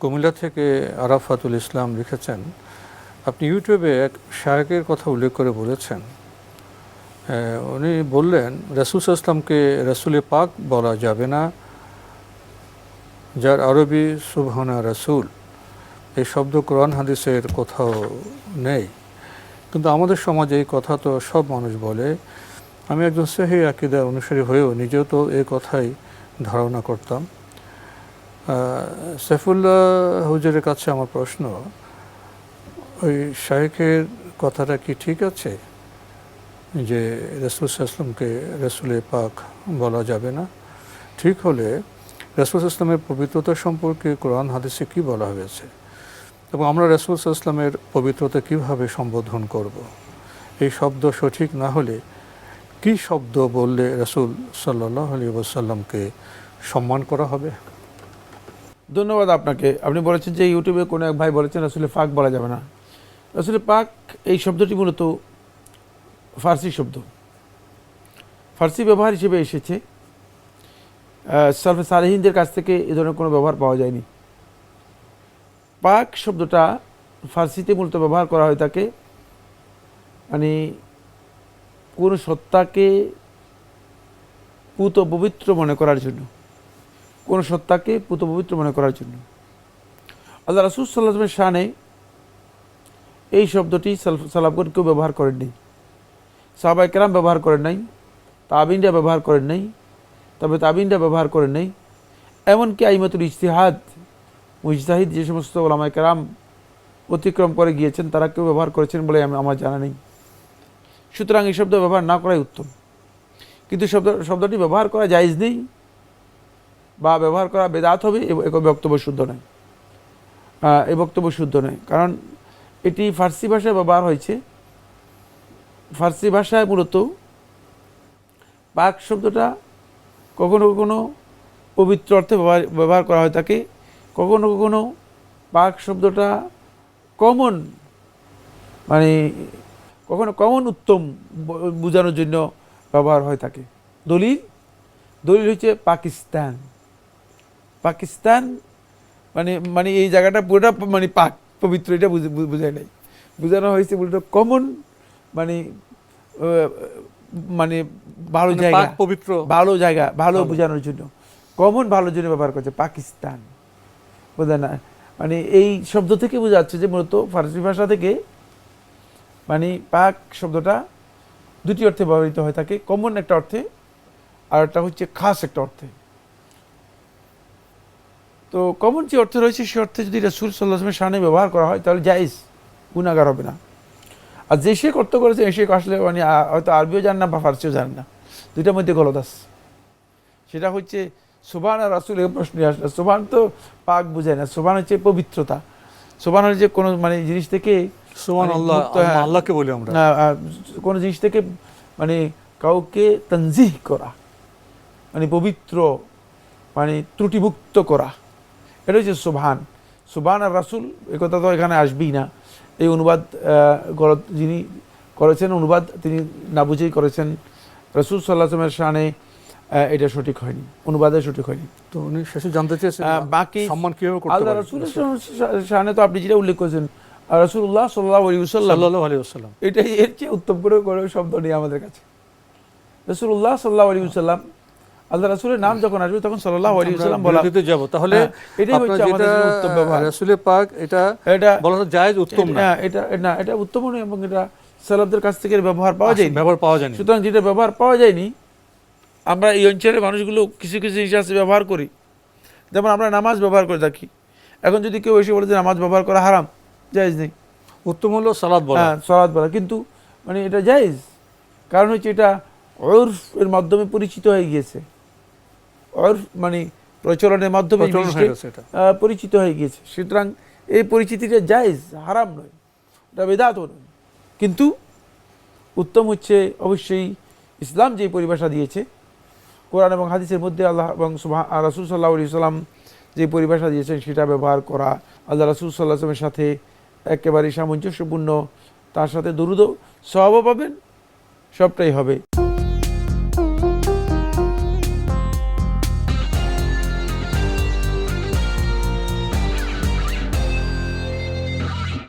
কুমিল্লা থেকে আরাফাতুল ইসলাম লিখেছেন, আপনি ইউটিউবে এক শায়কের কথা উল্লেখ করে বলেছেন। উনি বললেন, রসুল ইসলামকে রসুলে পাক বলা যাবে না, যার আরবি সুবহানা রসুল। এই শব্দ কোরআন হাদিসের কোথাও নেই। কিন্তু আমাদের সমাজে এই কথা তো সব মানুষ বলে। আমি একজন সেহি আকিদার অনুসারী হয়েও নিজেও তো এই কথাই ধারণা করতাম। সাইফুল্লাহ হুজুরের কাছে আমার প্রশ্ন, ওই শাহেখের কথাটা কি ঠিক আছে? যে রসুল আসলামকে রসুলে পাক বলা যাবে না। ঠিক হলে রসুল ইসলামের পবিত্রতা সম্পর্কে কোরআন, হাদিসে কি বলা হয়েছে? এবং আমরা রসুল ইসলামের পবিত্রতা কীভাবে সম্বোধন করব। এই শব্দ সঠিক না হলে কি শব্দ বললে রসুল সাল্লাহ আলী ওসাল্লামকে সম্মান করা হবে? ধন্যবাদ আপনাকে। আপনি বলেছেন যে ইউটিউবে কোনো এক ভাই বলেছেন আসলে পাক বলা যাবে না। আসলে পাক এই শব্দটি মূলত ফার্সি শব্দ। ফার্সি ব্যবহার হিসেবে এসেছে। সালফে সালেহিনদের কাছ থেকে এ ধরনের কোনো ব্যবহার পাওয়া যায়নি। পাক শব্দটা ফার্সিতে মূলত ব্যবহার করা হয় থাকে মানে কোন সত্তাকে পুত পবিত্র মনে করার জন্য। কোন সত্তাকে পুত পবিত্র মনে করার জন্য। আল্লাহ রাসুল সাল্লাহামের শানে এই শব্দটি সালাফগণ কেউ ব্যবহার করেননি সাহাবাই কেরাম ব্যবহার করেন নাই। তাবিনরা ব্যবহার করেন নাই। তবে তাবিনরা ব্যবহার করেন নাই। এমনকি আইমাতুল ইজতিহাদ, মুজতাহিদ যে সমস্ত ওলামাই কেরাম অতিক্রম করে গিয়েছেন, তারা কেউ ব্যবহার করেছেন বলে আমি, আমার জানা নেই। সুতরাং এই শব্দ ব্যবহার না করাই উত্তম। কিন্তু শব্দ, শব্দটি ব্যবহার করা জায়জ নেই। বা ব্যবহার করা বেদাত হবে, এ এ বক্তব্য শুদ্ধ নয়। এই বক্তব্য শুদ্ধ নয়। কারণ এটি ফার্সি ভাষায় ব্যবহার হয়েছে। ফার্সি ভাষায় মূলত পাক শব্দটা কখনো কখনো পবিত্র অর্থে ব্যবহার করা হয় থাকে। কখনো কখনো পাক শব্দটা কমন মানে কখনো কমন উত্তম বোঝানোর জন্য ব্যবহার হয়ে থাকে। দলিল দলিল হচ্ছে পাকিস্তান। পাকিস্তান মানে মানে এই জায়গাটা পুরোটা মানে পাক পবিত্র এটা বুঝে- বোঝায় নাই। বোঝানো হয়েছে পুরোটা কমন মানে মানে ভালো মানে জায়গা। পবিত্র। ভালো জায়গা ভালো ভালো। বোঝানোর জন্য। কমন ভালোর জন্য ব্যবহার করছে পাকিস্তান। বোঝা না? মানে এই শব্দ থেকে বোঝা যাচ্ছে যে মূলত ফার্সি ভাষা থেকে মানে পাক শব্দটা দুটি অর্থে ব্যবহৃত হয়ে থাকে। কমন একটা অর্থে আর একটা হচ্ছে খাস একটা অর্থে। তো কমন যে অর্থ রয়েছে সে অর্থে যদি রসুল সাল্লাহামের সামনে ব্যবহার করা হয় তাহলে জাইজ গুণাগার হবে না। আর যে সে কর্ত করেছে শেখ আসলে মানে হয়তো আরবিও জান না বা ফার্সিও জান না। দুইটার মধ্যে গলদাস সেটা হচ্ছে সোবান আর রাসুল এই প্রশ্নে আসলে সোবান তো পাক বোঝায় না। সোবান হচ্ছে পবিত্রতা। সোবান হচ্ছে কোনো মানে জিনিস থেকে সুমান মানে আল্লাহ হ্যাঁ। আল্লাহকে বলি আমরা। কোনো জিনিস থেকে মানে কাউকে তঞ্জিহ করা মানে পবিত্র মানে ত্রুটিমুক্ত করা। এটা হচ্ছে সুবহান। সুবহান আর রাসুল এ কথা তো এখানে আসবেই না। এই অনুবাদ যিনি করেছেন অনুবাদ তিনি না বুঝেই করেছেন। রসুল সাল্লাহামের শানে এটা সঠিক হয়নি। অনুবাদে সঠিক হয়নি। তো উনি শেষে জানতে চেয়েছেন বাকি সম্মান কীভাবে করতে আল্লাহ পারে রসুলের শানে তো আপনি যেটা উল্লেখ করেছেন রসুল্লাহ সাল্লাহ আলী সাল্লাম সাল্লাল্লাহু আলাইহি ওয়াসাল্লাম। এটাই এর চেয়ে উত্তম করে শব্দ নেই আমাদের কাছে। রসুল্লাহ সাল্লাহ আলী সাল্লাম আল্লাহ রসুলের নাম যখন আসবে তখন সাল্লাহ আলী সাল্লাম বলা যাব। তাহলে হ্যাঁ, এটাই হচ্ছে আমাদের উত্তম ব্যবহার। রাসূলের পাক এটা এটা বলা জায়েজ উত্তম না। হ্যাঁ, এটা না এটা উত্তম নয় এবং এটা সালাবদের কাছ থেকে ব্যবহার পাওয়া যায়নি। ব্যবহার পাওয়া যায়নি। সুতরাং যেটা ব্যবহার পাওয়া যায়নি আমরা এই অঞ্চলের মানুষগুলো কিছু কিছু জিনিস আছে ব্যবহার করি। যেমন আমরা নামাজ ব্যবহার করে থাকি। এখন যদি কেউ এসে বলে যে নামাজ ব্যবহার করা হারাম জায়েজ নেই। উত্তম হলো সালাদ বলা। হ্যাঁ সলাদ বলা। কিন্তু মানে এটা জায়েজ। কারণ হচ্ছে এটা অর্ফ এর মাধ্যমে পরিচিত হয়ে গিয়েছে। মানে প্রচলনের মাধ্যমে পরিচিত হয়ে গিয়েছে। সুতরাং এই পরিচিতিটা জায়েজ হারাম নয়। এটা বেদাতও নয়। কিন্তু উত্তম হচ্ছে অবশ্যই ইসলাম যে পরিভাষা দিয়েছে কোরআন এবং হাদিসের মধ্যে আল্লাহ এবং রাসুল সাল্লাহ আলি সাল্লাম যে পরিভাষা দিয়েছেন সেটা ব্যবহার করা আল্লাহ রাসুল সাল্লাহ আসলামের সাথে একেবারে সামঞ্জস্যপূর্ণ তার সাথে দুরুদ সহব পাবেন সবটাই হবে।